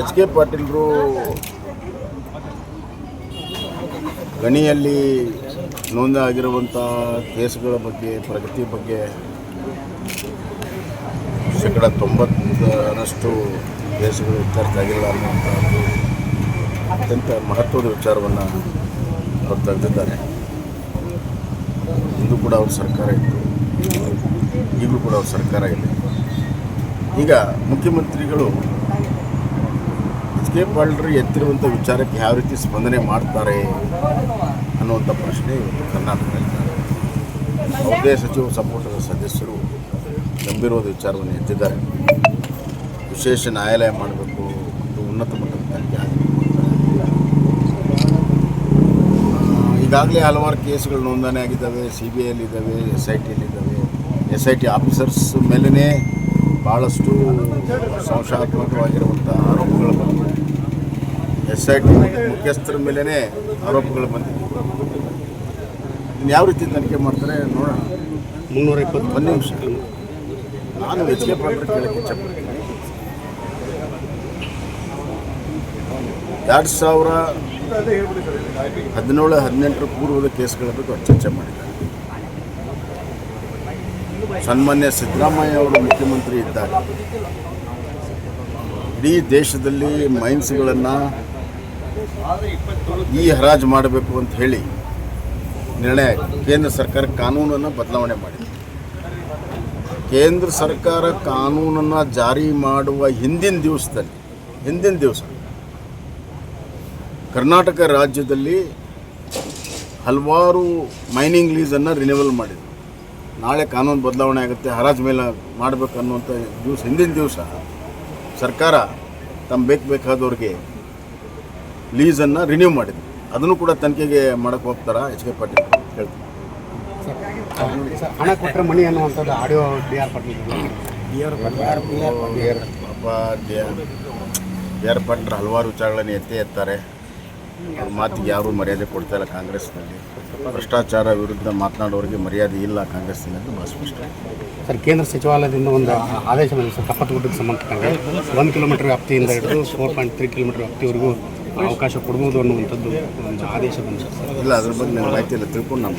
H K ಪಾಟೀಲ್ರು ಗಣಿಯಲ್ಲಿ ನೋಂದಾಗಿರುವಂಥ ಕೇಸ್ಗಳ ಬಗ್ಗೆ, ಪ್ರಗತಿ ಬಗ್ಗೆ ಶೇಕಡ ತೊಂಬತ್ತರಷ್ಟು ಕೇಸುಗಳು ಇತ್ಯರ್ಥ ಆಗಿಲ್ಲ ಅನ್ನುವಂಥದ್ದು ಅತ್ಯಂತ ಮಹತ್ವದ ವಿಚಾರವನ್ನು ಅವರು ತೆಗೆದಿದ್ದಾರೆ. ಇಂದು ಕೂಡ ಅವ್ರ ಸರ್ಕಾರ ಇತ್ತು. ಈಗಲೂ ಕೂಡ ಅವ್ರ ಸರ್ಕಾರ ಇದೆ ಈಗ ಮುಖ್ಯಮಂತ್ರಿಗಳು ಪಾಲ್ರು ಎತ್ತಿರುವಂಥ ವಿಚಾರಕ್ಕೆ ಯಾವ ರೀತಿ ಸ್ಪಂದನೆ ಮಾಡ್ತಾರೆ ಅನ್ನುವಂಥ ಪ್ರಶ್ನೆ ಇವತ್ತು ಕರ್ನಾಟಕದಲ್ಲಿ ಸಚಿವ ಸಂಪುಟದ ಸದಸ್ಯರು ಗಂಭೀರವಾದ ವಿಚಾರವನ್ನು ಎತ್ತಿದ್ದಾರೆ. ವಿಶೇಷ ನ್ಯಾಯಾಲಯ ಮಾಡಬೇಕು ಮತ್ತು ಉನ್ನತ ಮಟ್ಟದ ತನಿಖೆ ಆಗಬೇಕು ಈಗಾಗಲೇ ಹಲವಾರು ಕೇಸ್ಗಳು ನೋಂದಣಿ ಆಗಿದ್ದಾವೆ ಸಿ ಬಿ ಐಲಿದ್ದಾವೆ ಎಸ್ ಐ ಟಿಯಲ್ಲಿದ್ದಾವೆ ಎಸ್ ಐ ಟಿ ಆಫೀಸರ್ಸ್ ಮೇಲೇ ಭಾಳಷ್ಟು ಸಂಶಯಾತ್ಮಕವಾಗಿರುವಂಥ ಬಂದಿವೆ ಎಸ್ ಐ ಟಿ ಮುಖ್ಯಸ್ಥರ ಮೇಲೇ ಆರೋಪಗಳು ಬಂದಿದೆ ಇನ್ನು ಯಾವ ರೀತಿ ತನಿಖೆ ಮಾಡ್ತಾರೆ ನೋಡೋಣ. ಮುನ್ನೂರ ಇಪ್ಪತ್ತು. ಒಂದು ನಿಮಿಷ. ನಾನು ಹೆಚ್ಚಿಗೆ ಪಾತ್ರ ಕೇಳಕ್ಕೆ ಇಚ್ಛಪಡ್ತೀನಿ. ಎರಡು ಸಾವಿರ ಹದಿನೇಳು ಹದಿನೆಂಟರ ಪೂರ್ವದ ಕೇಸ್ಗಳ ಬಗ್ಗೆ ಚರ್ಚೆ ಮಾಡಿದ್ದಾರೆ. ಸನ್ಮಾನ್ಯ ಸಿದ್ದರಾಮಯ್ಯ ಅವರು ಮುಖ್ಯಮಂತ್ರಿ ಇದ್ದಾರೆ. ಇಡೀ ದೇಶದಲ್ಲಿ ಮೈನ್ಸ್ಗಳನ್ನು ಈ ಹರಾಜು ಮಾಡಬೇಕು ಅಂತ ಹೇಳಿ ನಿರ್ಣಯ. ಕೇಂದ್ರ ಸರ್ಕಾರ ಕಾನೂನನ್ನು ಬದಲಾವಣೆ ಮಾಡಿದೆ ಕೇಂದ್ರ ಸರ್ಕಾರ ಕಾನೂನನ್ನು ಜಾರಿ ಮಾಡುವ ಹಿಂದಿನ ದಿವಸದಲ್ಲಿ, ಹಿಂದಿನ ದಿವಸ ಕರ್ನಾಟಕ ರಾಜ್ಯದಲ್ಲಿ ಹಲವಾರು ಮೈನಿಂಗ್ ಲೀಸನ್ನು ರಿನ್ಯೂವಲ್ ಮಾಡಿದೆ ನಾಳೆ ಕಾನೂನು ಬದಲಾವಣೆ ಆಗುತ್ತೆ, ಹರಾಜು ಮೇಲೆ ಮಾಡಬೇಕು ಅನ್ನುವಂಥ ದಿವಸ, ಹಿಂದಿನ ದಿವಸ ಸರ್ಕಾರ ತಮ್ಮ ಬೇಕು ಬೇಕಾದವ್ರಿಗೆ ಲೀಸನ್ನು ರಿನ್ಯೂ ಮಾಡಿದ್ವಿ. ಅದನ್ನು ಕೂಡ ತನಿಖೆಗೆ ಮಾಡಕ್ಕೆ ಹೋಗ್ತಾರ? ಎಚ್ ಕೆ ಪಾಟೀಲ್ ಹೇಳ್ತೀನಿ ಸರ್ ಹಣ ಕೊಟ್ಟರೆ ಮಣಿ ಅನ್ನುವಂಥದ್ದು ಆಡಿಯೋ ಡಿ ಆರ್ ಪಾಟೀಲ್ ಪಾಪ ಡಿ ಆರ್ ಪಾಟೀಲ್ ಹಲವಾರು ವಿಚಾರಗಳನ್ನು ಎತ್ತೇ ಎತ್ತಾರೆ. ಅವ್ರ ಮಾತಿಗೆ ಯಾರೂ ಮರ್ಯಾದೆ ಕೊಡ್ತಾ ಇಲ್ಲ ಕಾಂಗ್ರೆಸ್ನಲ್ಲಿ. ಭ್ರಷ್ಟಾಚಾರ ವಿರುದ್ಧ ಮಾತನಾಡೋರಿಗೆ ಮರ್ಯಾದೆ ಇಲ್ಲ ಕಾಂಗ್ರೆಸ್ನಲ್ಲಿ ಭಾಳ ಸ್ಪಷ್ಟ. ಸರ್ ಕೇಂದ್ರ ಸಚಿವಾಲಯದಿಂದ ಒಂದು ಆದೇಶ ಬಂದಿದೆ ಸರ್ ಕಪ್ಪತ್ತಗುಡ್ಡಕ್ಕೆ ಸಂಬಂಧಪಟ್ಟಂಗೆ. ಒಂದು ಕಿಲೋಮೀಟರ್ ವ್ಯಾಪ್ತಿಯಿಂದ ಹಿಡಿದು ಫೋರ್ ಪಾಯಿಂಟ್ ತ್ರೀ ಕಿಲೋಮೀಟರ್ ವ್ಯಾಪ್ತಿವರೆಗೂ ಅವಕಾಶ ಕೊಡ್ಬೋದು ಅನ್ನುವಂಥದ್ದು ಆದೇಶ ಬಂದಿದೆ ಇಲ್ಲ ಅದ್ರ ಬಗ್ಗೆ ಮಾಹಿತಿ ಇಲ್ಲ. ತಿಳ್ಕೊಂಡು ನಾನು